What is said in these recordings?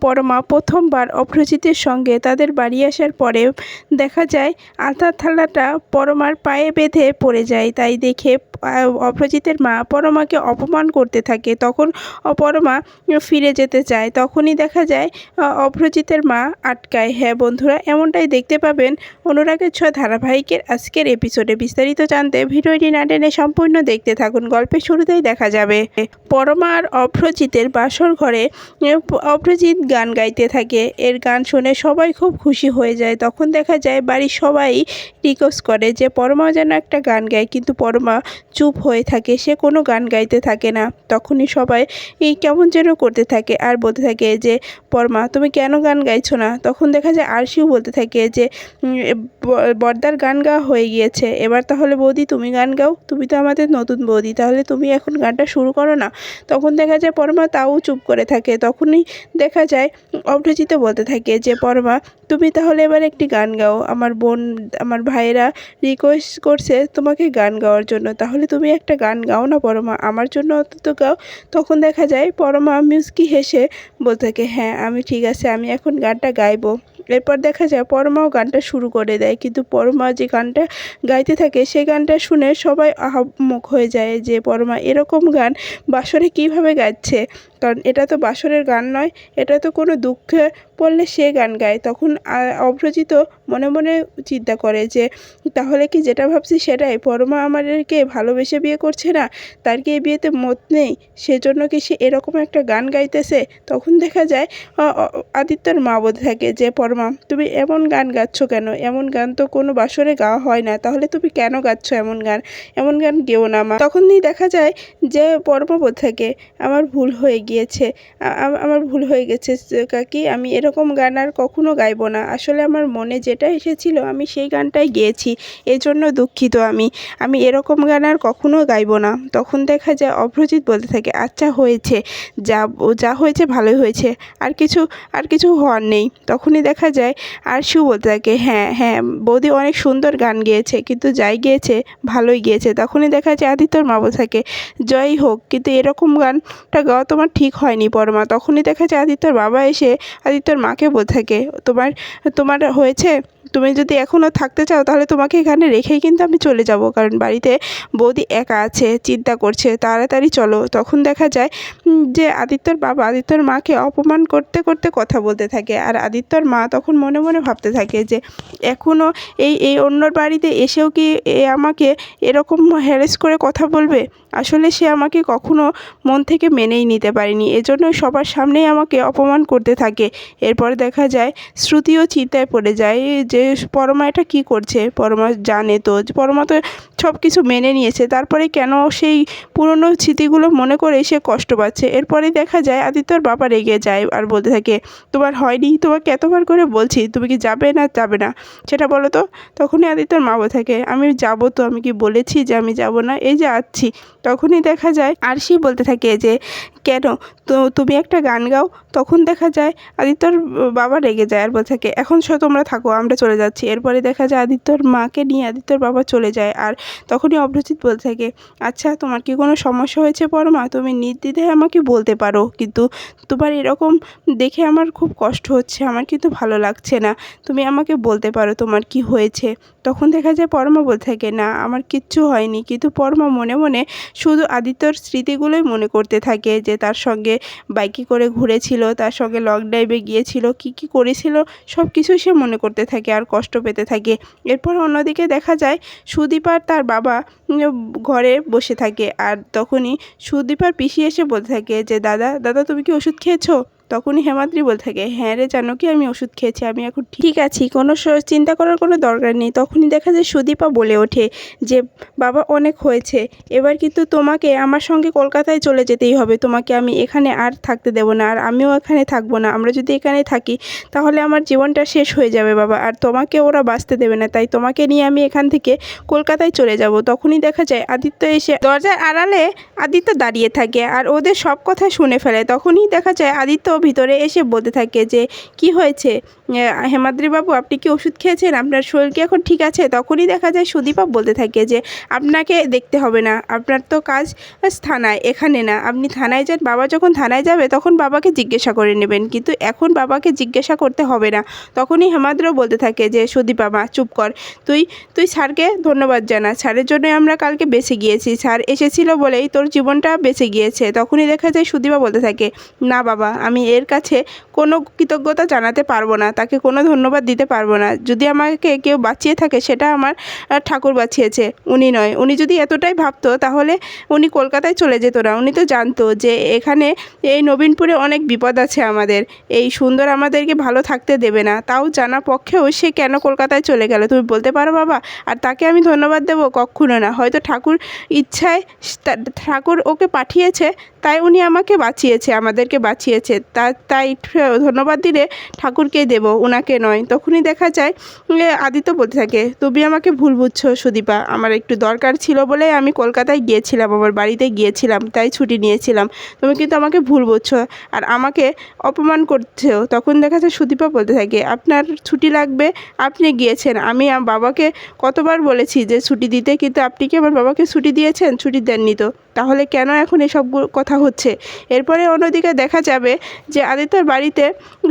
পরমা প্রথমবার অপরাজিতের সঙ্গে তাদের বাড়ি আসার পরে দেখা যায় আলতার থালাটা পরমার পায়ে বেঁধে পড়ে যায়। তাই দেখে অপরাজিতের মা পরমাকে অপমান করতে থাকে। তখন অ- পরমা ফিরে যেতে চায়। তখনই দেখা যায় অপরাজিতের মা আটকায়। হ্যাঁ বন্ধুরা, এমনটাই দেখতে পাবেন অনুরাগের ছ ধারাবাহিকের আজকের এপিসোডে। বিস্তারিত জানতে ভিডিওটি না টেনে সম্পূর্ণ দেখতে থাকুন। গল্পের শুরুতেই দেখা যাবে, পরমা আর অপরাজিতের বাসর ঘরে অপরাজিৎ গান গাইতে থাকে। এর গান শুনে সবাই খুব খুশি হয়ে যায়। তখন দেখা যায় বাড়ির সবাই রিকোয়েস্ট করে যে, পরমা যেন একটা গান গায়। কিন্তু পরমা চুপ হয়ে থাকে। সে কোনো গান গাইতে থাকে না। তখনই সবাই এই কেমন যেন করতে থাকে আর বলতে থাকে যে, পরমা, তুমি কেন গান গাইছো না? তখন দেখা যায় আরশিও বলতে থাকে যে বর্দার গান গাওয়া হয়ে গিয়েছে। এবার তাহলে বৌদি, তুমি গান গাও। তুমি তো আমাদের নতুন বৌদি। তাহলে তুমি এখন গানটা শুরু করো না। তখন দেখা যায় পরমা তাও চুপ করে থাকে। তখনই দেখা যায় অপরাজিত বলতে থাকে যে, পরমা, তুমি তাহলে এবার একটি গান গাও। আমার বোন, আমার ভাইয়েরা রিকোয়েস্ট করছে তোমাকে গান গাওয়ার জন্য। তাহলে তুমি একটা গান গাও না পরমা? আমার জন্য অন্তত গাও। তখন দেখা যায় পরমা মিউজকি হেসে বলতে থাকে হ্যাঁ আমি ঠিক আছে, আমি এখন গানটা গাইবো। এরপর দেখা যায় পরমাও গানটা শুরু করে দেয়। কিন্তু পরমা যে গানটা গাইতে থাকে, সেই গানটা শুনে সবাই আহমুখ হয়ে যায় যে, পরমা এরকম গান বাসরে কীভাবে গাচ্ছে? কারণ এটা তো বাসরের গান নয়, এটা তো কোনো দুঃখে পড়লে সে গান গায়। তখন অভ্রজিত মনে মনে চিন্তা করে যে, তাহলে কি যেটা ভাবছি সেটাই? পরমা আমাদেরকে ভালোবেসে বিয়ে করছে না? তার কি এই বিয়েতে মত নেই? সেজন্য কি সে এরকম একটা গান গাইতেছে? তখন দেখা যায় আদিত্যর মা বলতে থাকে যে, পরমা, তুমি এমন গান গাচ্ছ কেন? এমন গান তো কোনো বাসরে গাওয়া হয় না। তাহলে তুমি কেন গাচ্ছ এমন গান? এমন গান গেও না মা। তখনই দেখা যায় যে, পরমা বলতে থাকে, আমার ভুল হয়ে গিয়েছে। আমার ভুল হয়ে গেছে। কাকি, আমি এরকম গান আর কখনো গাইবো না। আসলে আমার মনে যেটা এসেছিল, আমি সেই গানটাই গেয়েছি। এই জন্য দুঃখিত আমি। আমি এরকম গান আর কখনো গাইবো না। তখন দেখা যায় অভ্রজিৎ বলতে থাকে আচ্ছা হয়েছে। যা যা হয়েছে ভালোই হয়েছে। আর কিছু আর কিছু হওয়ার নেই। তখনই দেখা যায় আর শিউ বলতে থাকে হ্যাঁ হ্যাঁ বৌদি অনেক সুন্দর গান গেয়েছে, কিন্তু যাই গিয়েছে, ভালোই গিয়েছে। তখনই দেখা যায় আদিত্যর মা বলতে থাকে জয়ই হোক, কিন্তু এরকম গানটা গাওয়া তোমার ঠিক হয়নি পরমা। তখনই দেখা যায় আদিত্যর বাবা এসে, আদিত্যর মাকে বলতে থাকে তোমার তোমার হয়েছে, তুমি যদি এখনও থাকতে চাও তাহলে তোমাকে এখানে রেখেই কিন্তু আমি চলে যাব। কারণ বাড়িতে বৌদি একা আছে, চিন্তা করছে, তাড়াতাড়ি চলো। তখন দেখা যায় যে আদিত্যর বাবা আদিত্যর মাকে অপমান করতে করতে কথা বলতে থাকে। আর আদিত্যর মা তখন মনে মনে ভাবতে থাকে যে এখনও এই এই অন্যর বাড়িতে এসেও কি এ আমাকে এরকম হ্যারেস করে কথা বলবে? আসলে সে আমাকে কখনো মন থেকে মেনেই নিতে পারেনি। এজন্য সবার সামনেই আমাকে অপমান করতে থাকে। এরপর দেখা যায়, শ্রুতিও চিন্তায় পড়ে যায় যে, পরমা এটা কী করছে? পরমা জানে তো, পরমা তো সব কিছু মেনে নিয়েছে। তারপরে কেন সেই পুরনো স্মৃতিগুলো মনে করে সে কষ্ট পাচ্ছে? এরপরে দেখা যায়, আদিত্যর বাবা রেগে যায় আর বলতে থাকে, তোমার হয়নি? তোমাকে এতবার করে বলছি, তুমি কি যাবে না যাবে না? সেটা বলো তো? তখনই আদিত্যর মা থাকে, আমি যাব তো, আমি কি বলেছি যে আমি যাব না? এই যে আছি তখনই দেখা যায়। আরশি বলতে থাকে যে, কেন? তো তুমি একটা গান গাও, তখন দেখা যায় আদিত্যর বাবা রেগে যায় আর বলতে থাকে, এখন সে তোমরা থাকো, আমরা চলে যাচ্ছি। এরপরে দেখা যায় আদিত্যর মাকে নিয়ে আদিত্যর বাবা চলে যায় আর তখনই অভ্রজিৎ বলতে থাকে আচ্ছা তোমার কি কোনো সমস্যা হয়েছে পরমা? তুমি নির্দ্বিধায় আমাকে বলতে পারো, কিন্তু তোমার এরকম দেখে আমার খুব কষ্ট হচ্ছে, আমার কিন্তু ভালো লাগছে না। তুমি আমাকে বলতে পারো তোমার কি হয়েছে? তখন দেখা যায় পরমা বলতে থাকে, না, আমার কিচ্ছু হয়নি। কিন্তু পরমা মনে মনে শুধু আদিত্যর স্মৃতিগুলোই মনে করতে থাকে যে তার সঙ্গে বাইকে করে ঘুরেছিল, তার সঙ্গে লং ড্রাইভে গিয়েছিল, কি কি করেছিল সব কিছুই সে মনে করতে থাকে আর কষ্ট পেতে থাকে। এরপর অন্যদিকে দেখা যায় সুদীপার তার বাবা ঘরে বসে থাকে আর তখনই সুদীপার পিসি এসে বলতে থাকে যে, দাদা দাদা তুমি কি ওষুধ খেয়েছো? তখনই হেমাদ্রি বলতে থাকে হ্যাঁ রে, জানো কি আমি ওষুধ খেয়েছি, আমি এখন ঠিক আছি, কোনো চিন্তা করার কোনো দরকার নেই, তখনই দেখা যায় সুদীপা বলে ওঠে যে, বাবা, অনেক হয়েছে, এবার কিন্তু তোমাকে আমার সঙ্গে কলকাতায় চলে যেতেই হবে, তোমাকে আমি এখানে আর থাকতে দেবো না, আর আমিও এখানে থাকব না, আমরা যদি এখানে থাকি, তাহলে আমার জীবনটা শেষ হয়ে যাবে, বাবা, আর তোমাকে ওরা বাঁচতে দেবে না, তাই তোমাকে নিয়ে আমি এখান থেকে কলকাতায় চলে যাব। তখনই দেখা যায় আদিত্য এসে দরজার আড়ালে আদিত্য দাঁড়িয়ে থাকে, আর ওদের সব কথা শুনে ফেলে, তখনই দেখা যায় আদিত্য ভিতরে এসে বলতে থাকে যে, কি হয়েছে? হেমাদ্রি বাবু আপনি কি ওষুধ খেয়েছেন? আপনার শরীর কি এখন ঠিক আছে? তখনই দেখা যায় সুদীপা বলতে থাকে যে, আপনাকে দেখতে হবে না। আপনার তো কাজ থানায়, এখানে না। আপনি থানায় যান। বাবা যখন থানায় যাবে, তখন বাবাকে জিজ্ঞাসা করে নেবেন। কিন্তু এখন বাবাকে জিজ্ঞাসা করতে হবে না। তখনই হেমাদ্র বলতে থাকে যে, সুদীপা মা, চুপ কর। তুই তুই স্যারকে ধন্যবাদ জানা। স্যারের জন্যই আমরা কালকে বেঁচে গিয়েছি। স্যার এসেছিল বলেই তোর জীবনটা বেঁচে গিয়েছে। তখনই দেখা যায় সুদীপা বলতে থাকে, না বাবা, আমি এর কাছে কোনো কৃতজ্ঞতা জানাতে পারব না, তাকে কোনো ধন্যবাদ দিতে পারব না। যদি আমাকে কেউ বাঁচিয়ে থাকে, সেটা আমার ঠাকুর বাঁচিয়েছে, উনি নয়। উনি যদি এতটাই ভাবতো, তাহলে উনি কলকাতায় চলে যেত না। উনি তো জানতো যে এখানে এই নবীনপুরে অনেক বিপদ আছে আমাদের। এই সুন্দর আমাদেরকে ভালো থাকতে দেবে না। তাও জানা পক্ষেও সে কেন কলকাতায় চলে গেল? তুমি বলতে পারো বাবা। আর তাকে আমি ধন্যবাদ দেবো কক্ষনো না। হয়তো ঠাকুর ইচ্ছায় ঠাকুর ওকে পাঠিয়েছে তাই উনি আমাকে বাঁচিয়েছে, আমাদেরকে বাঁচিয়েছে। তা, তাই ধন্যবাদ দিলে ঠাকুরকেই দেবো ওনাকে নয়। তখনই দেখা যায় আদিত্য বলতে থাকে, তুমি আমাকে ভুল বুঝছ সুদীপা, আমার একটু দরকার ছিল বলে আমি কলকাতায় গিয়েছিলাম, আমার বাড়িতে গিয়েছিলাম, তাই ছুটি নিয়েছিলাম। তুমি কিন্তু আমাকে ভুল বুঝছ আর আমাকে অপমান করছ। তখন দেখা যায় সুদীপা বলতে থাকে, আপনার ছুটি লাগবে, আপনি গিয়েছেন। আমি বাবাকে কতবার বলেছি যে ছুটি দিতে, কিন্তু আপনি কি আমার বাবাকে ছুটি দিয়েছেন? ছুটি দেননি তো। তাহলে কেন এখন এসব গু- কথা হচ্ছে। এরপরে অন্যদিকে দেখা যাবে যে আদিত্যর বাড়িতে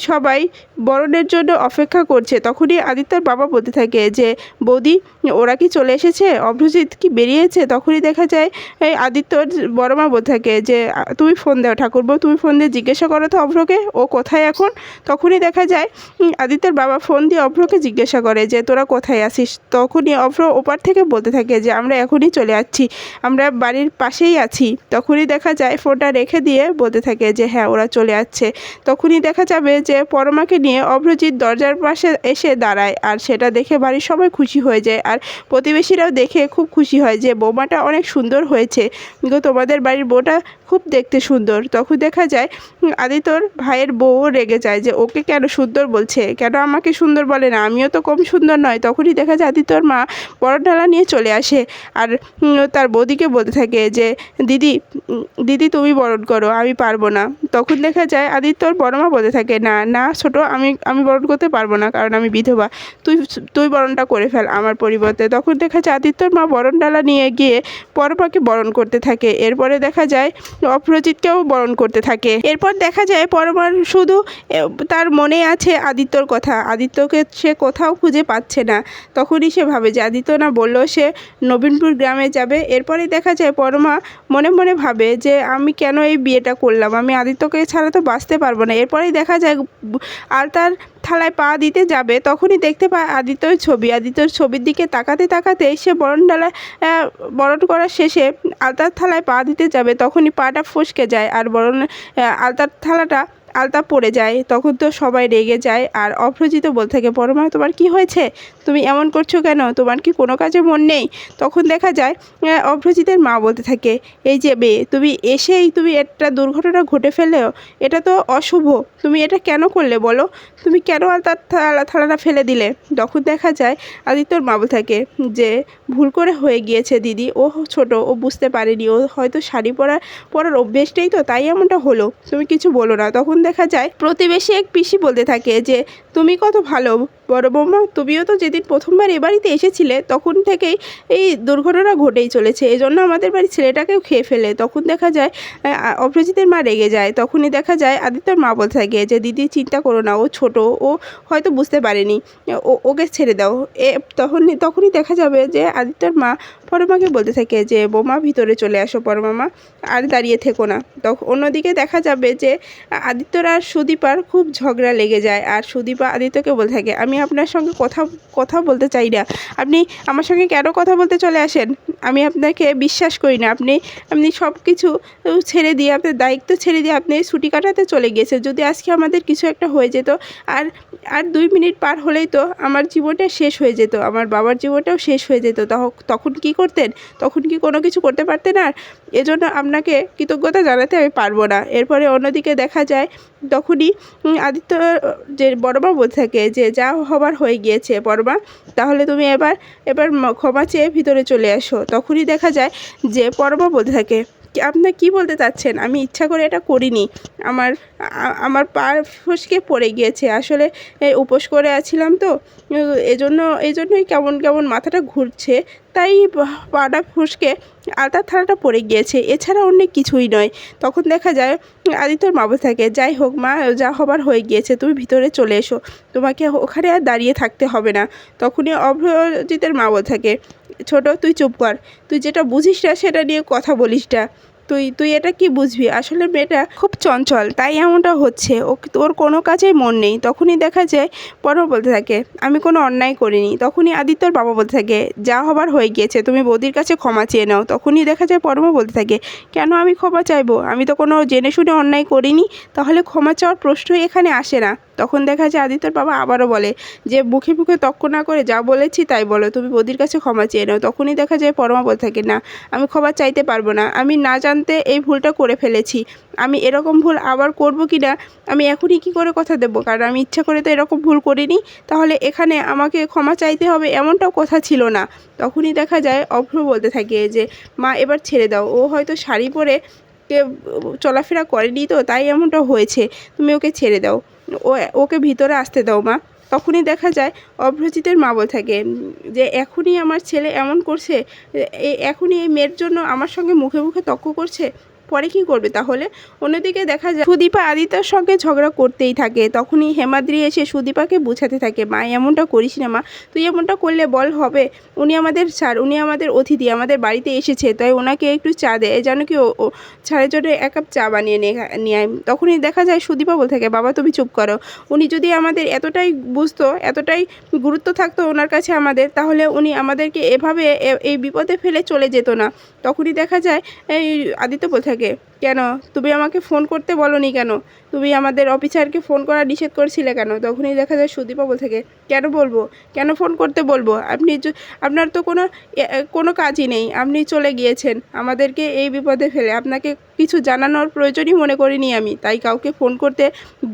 সবাই বরণের জন্য অপেক্ষা করছে। তখনই আদিত্যর বাবা বলতে থাকে যে, বৌদি ওরা কি চলে এসেছে? অভ্রজিৎ কি বেরিয়েছে? তখনই দেখা যায়, এই আদিত্যর বড় মা থাকে যে, তুমি ফোন দাও ঠাকুরবউ তুমি ফোন দিয়ে জিজ্ঞাসা করো তো অভ্রকে, ও কোথায় এখন? তখনই দেখা যায় আদিত্যর বাবা ফোন দিয়ে অভ্রকে জিজ্ঞাসা করে যে, তোরা কোথায় আসিস তখনই অভ্র ওপার থেকে বলতে থাকে যে, আমরা এখনই চলে যাচ্ছি, আমরা বাড়ির পাশেই আছি। তখনই দেখা যায় ফোনটা রেখে দিয়ে বলতে থাকে যে হ্যাঁ ওরা চলে যাচ্ছে। তখনই দেখা যাবে যে, পরমাকে নিয়ে অভ্রজিৎ দরজার পাশে এসে দাঁড়ায়, আর সেটা দেখে বাড়ির সবাই খুশি হয়ে যায় আর প্রতিবেশীরাও দেখে খুব খুশি হয় যে বৌমাটা অনেক সুন্দর হয়েছে। গো তোমাদের বাড়ির বউটা খুব দেখতে সুন্দর। তখন দেখা যায় উম, আদিত্যর ভাইয়ের বউও রেগে যায় যে ওকে কেন সুন্দর বলছে? কেন আমাকে সুন্দর বলে না? আমিও তো কম সুন্দর নয়। তখনই দেখা যায় আদিত্যর মা ডালা নিয়ে চলে আসে আর তার বৌদিকে বলতে থাকে যে দিদি দিদি তুমি বরণ করো আমি পারব না। তখন দেখা যায় আদিত্যর বড় মা বলতে থাকে না না ছোট আমি আমি বরণ করতে পারব না কারণ আমি বিধবা। তুই তুই বরণটা করে ফেল আমার পরিবর্তে তখন দেখা যায় আদিত্যর মা বরণ ডালা নিয়ে গিয়ে পরমাকে বরণ করতে থাকে। এরপরে দেখা যায় অপরাজিৎকেও বরণ করতে থাকে। এরপর দেখা যায় পরমার শুধু তার মনে আছে আদিত্যর কথা। আদিত্যকে সে কোথাও খুঁজে পাচ্ছে না। তখনই সে ভাবে যে আদিত্য না বলল সে নবীনপুর গ্রামে যাবে। এরপরেই দেখা যায় পরমা মনে মনে ভাবে যে আমি কেন এই বিয়েটা করলাম? আমি আদিত্যকে ছাড়া তো বাঁচতে পারব না। এরপরেই দেখা যায় আর আলতার থালায় পা দিতে যাবে, তখনই দেখতে পায় আদিত্যর ছবি। আদিত্যর ছবির দিকে তাকাতে তাকাতে সে বরণ ডালায় বরণ করার শেষে আলতার থালায় পা দিতে যাবে, তখনই পাটা ফসকে যায়। আর বরণ আলতার থালাটা আলতা পড়ে যায়, তখন তো সবাই রেগে যায়। আর অপ্রজিত বলতে থাকে পরমা তোমার কি হয়েছে? তুমি এমন করছ কেন? তোমার কি কোনো কাজে মন নেই? তখন দেখা যায় অভ্রজিতের মা বলতে থাকে, এই যে বে তুমি এসেই তুমি একটা দুর্ঘটনা ঘটে ফেললেও এটা তো অশুভ। তুমি এটা কেন করলে বলো? তুমি কেন আলতার থালা, থালাটা ফেলে দিলে? তখন দেখা যায়, আদিত্যর মা বলতে থাকে যে, ভুল করে হয়ে গিয়েছে দিদি, ও ছোট, ও বুঝতে পারেনি, ও হয়তো শাড়ি পরা, পরার অভ্যেসটাই তো, তাই এমনটা হলো। তুমি কিছু বলো না। তখন দেখা যায় প্রতিবেশী এক পিসি বলতে থাকে যে তুমি কত ভালো বড় বৌমা, তুমিও তো যেদিন প্রথমবার এ বাড়িতে এসেছিলে, তখন থেকেই এই দুর্ঘটনা ঘটেই চলেছে। এই জন্য আমাদের বাড়ির ছেলেটাকেও খেয়ে ফেলে। তখন দেখা যায় অপরাজিতের মা রেগে যায়। তখনই দেখা যায়, আদিত্যর মা বলতে থাকে যে, দিদি, চিন্তা করো না, ও ছোট, ও হয়তো বুঝতে পারেনি। ও, ওকে ছেড়ে দাও। এ তখন তখনই দেখা যাবে যে, আদিত্যর মা পরমাকে বলতে থাকে যে, বোমা, ভিতরে চলে আসো পরমামা, আর দাঁড়িয়ে থেকো না। তখন অন্যদিকে দেখা যাবে যে, আদিত্যর আর সুদীপার খুব ঝগড়া লেগে যায়। আর সুদীপা আদিত্যকে বলে থাকে, আমি আপনার সঙ্গে কথা কথা বলতে চাই না। আপনি আমার সঙ্গে কেন কথা বলতে চলে আসেন? আমি আপনাকে বিশ্বাস করি না। আপনি আপনি সব কিছু ছেড়ে দিয়ে, আপনার দায়িত্ব ছেড়ে দিয়ে আপনি ছুটি কাটাতে চলে গিয়েছে যদি আজকে আমাদের কিছু একটা হয়ে যেত, আর আর দুই মিনিট পার হলেই তো আমার জীবনটা শেষ হয়ে যেত, আমার বাবার জীবনটাও শেষ হয়ে যেত। তখন কি করতেন? তখন কি কোনো কিছু করতে পারতেন আর? এজন্য আপনাকে কৃতজ্ঞতা জানাতে আমি পারব না। এরপরে অন্যদিকে দেখা যায়, তখনই আদিত্য যে বড়মা বলতে থাকে যে, যা হবার হয়ে গিয়েছে বড়মা, তাহলে তুমি এবার এবার ক্ষমা চেয়ে ভিতরে চলে আসো। তখনই দেখা যায় যে পরমা বলতে থাকে আপনার কি বলতে চাচ্ছেন? আমি ইচ্ছা করে এটা করিনি। আমার আমার পা ফসকে পড়ে গিয়েছে। আসলে উপোস করে আছিলাম তো, এজন্য এই জন্যই কেমন কেমন মাথাটা ঘুরছে, তাই পাটা ফসকে আলতার থালাটা পড়ে গিয়েছে। এছাড়া অন্য কিছুই নয়। তখন দেখা যায়, আদিত্যর মা থাকে, যাই হোক মা, যা হবার হয়ে গিয়েছে, তুমি ভিতরে চলে এসো। তোমাকে ওখানে আর দাঁড়িয়ে থাকতে হবে না। তখনই অভ্রজিতের মা থাকে, ছোট, তুই চুপ কর। তুই যেটা বুঝিস না, সেটা নিয়ে কথা বলিস না। তুই তুই এটা কি বুঝবি? আসলে মেয়েটা খুব চঞ্চল, তাই এমনটা হচ্ছে। ও ওর কোনো কাজেই মন নেই। তখনই দেখা যায় পরম বলতে থাকে, আমি কোনো অন্যায় করিনি। তখনই আদিত্যর বাবা বলতে থাকে, যা হবার হয়ে গিয়েছে, তুমি বৌদির কাছে ক্ষমা চেয়ে নাও। তখনই দেখা যায় পরমও বলতে থাকে, কেন আমি ক্ষমা চাইব? আমি তো কোনো জেনে শুনে অন্যায় করিনি, তাহলে ক্ষমা চাওয়ার প্রশ্নই এখানে আসে না। তখন দেখা যায় আদিত্যর বাবা আবারও বলে যে মুখে মুখে তক্ক না করে যা বলেছি তাই বলো। তুমি বৌদির কাছে ক্ষমা চেয়ে নাও। তখনই দেখা যায় পরমা বলতে থাকে না, আমি ক্ষমা চাইতে পারব না। আমি না জানতে এই ভুলটা করে ফেলেছি। আমি এরকম ভুল আবার করব কি না? আমি এখনই কী করে কথা দেবো? কারণ আমি ইচ্ছা করে তো এরকম ভুল করিনি। তাহলে এখানে আমাকে ক্ষমা চাইতে হবে এমনটাও কথা ছিল না। তখনই দেখা যায় অভ্র বলতে থাকে যে, মা, এবার ছেড়ে দাও। ও হয়তো শাড়ি পরে কে, চলাফেরা করেনি তো, তাই এমনটা হয়েছে। তুমি ওকে ছেড়ে দাও। ও, ওকে ভিতরে আসতে দাও, মা। তখনই দেখা যায় অভ্রজিতের মা বলে থাকে যে, এখনই আমার ছেলে এমন করছে এখনই এই মেয়ের জন্য আমার সঙ্গে মুখে মুখে তর্ক করছে পরে কি করবে? তাহলে অন্যদিকে দেখা যায়, সুদীপা আদিত্যর সঙ্গে ঝগড়া করতেই থাকে। তখনই হেমাদ্রি এসে সুদীপাকে বোঝাতে থাকে, মা, এমনটা করিস না, মা। তুই এমনটা করলে বল, হবে। উনি আমাদের স্যার, উনি আমাদের অতিথি, আমাদের বাড়িতে এসেছে, তাই ওনাকে একটু চা দেয় যেন কি ও স্যারের জন্য এক কাপ চা বানিয়ে নিয়ে তখনই দেখা যায়, সুদীপা বলতে থাকে, বাবা, তুমি চুপ করো। উনি যদি আমাদের এতটাই বুঝতো, এতটাই গুরুত্ব থাকতো ওনার কাছে আমাদের, তাহলে উনি আমাদেরকে এভাবে এই বিপদে ফেলে চলে যেত না। তখনই দেখা যায়, এই আদিত্য বলতে থাকে থেকে কেন? তুমি আমাকে ফোন করতে বলনি কেন? তুমি আমাদের অফিসারকে ফোন করা নিষেধ করছিলে কেন? তখনই দেখা যায় সুদীপা বলতে থাকে, কেন বলব? কেন ফোন করতে বলব? আপনি আপনার তো কোনো কোনো কাজই নেই। আপনি চলে গিয়েছেন। আমাদেরকে এই বিপদে ফেলে। আপনাকে কিছু জানানোর প্রয়োজনই মনে করিনি আমি। তাই কাউকে ফোন করতে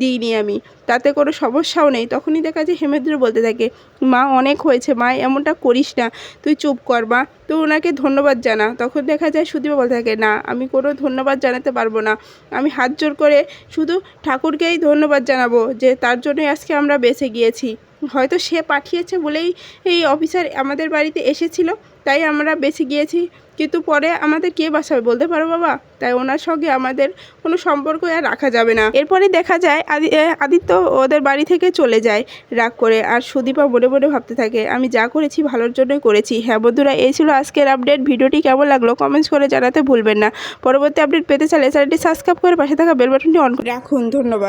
দিইনি আমি। তাতে কোনো সমস্যাও নেই। তখনই দেখা যায় হেমেন্দ্র বলতে থাকে, মা, অনেক হয়েছে। মা, এমনটা করিস না। তুই চুপ কর, মা। তুই ওনাকে ধন্যবাদ জানা। তখন দেখা যায় সুদীপা বলতে থাকে, না, আমি কোনো ধন্যবাদ জানাতে পারব না। আমি হাত জোর করে শুধু ঠাকুরকেই ধন্যবাদ জানাব যে তার জন্যই আজকে আমরা বেঁচে গিয়েছি। হয়তো সে পাঠিয়েছে বলেই এই অফিসার আমাদের বাড়িতে এসেছিল, তাই আমরা বেঁচে গিয়েছি। কিন্তু পরে আমাদের কে বাসাবে বলতে পারো বাবা? তাই ওনার সঙ্গে আমাদের কোনো সম্পর্ক আর রাখা যাবে না। এরপরে দেখা যায় আদি আদিত্য ওদের বাড়ি থেকে চলে যায় রাগ করে। আর সুদীপা মনে মনে ভাবতে থাকে, আমি যা করেছি ভালোর জন্যই করেছি। হ্যাঁ বন্ধুরা, এই ছিল আজকের আপডেট। ভিডিওটি কেমন লাগল কমেন্টস করে জানাতে ভুলবেন না। পরবর্তী আপডেট পেতে চাইলে চ্যানেলটি সাবস্ক্রাইব করে পাশে থাকা বেল অন করে রাখুন, ধন্যবাদ।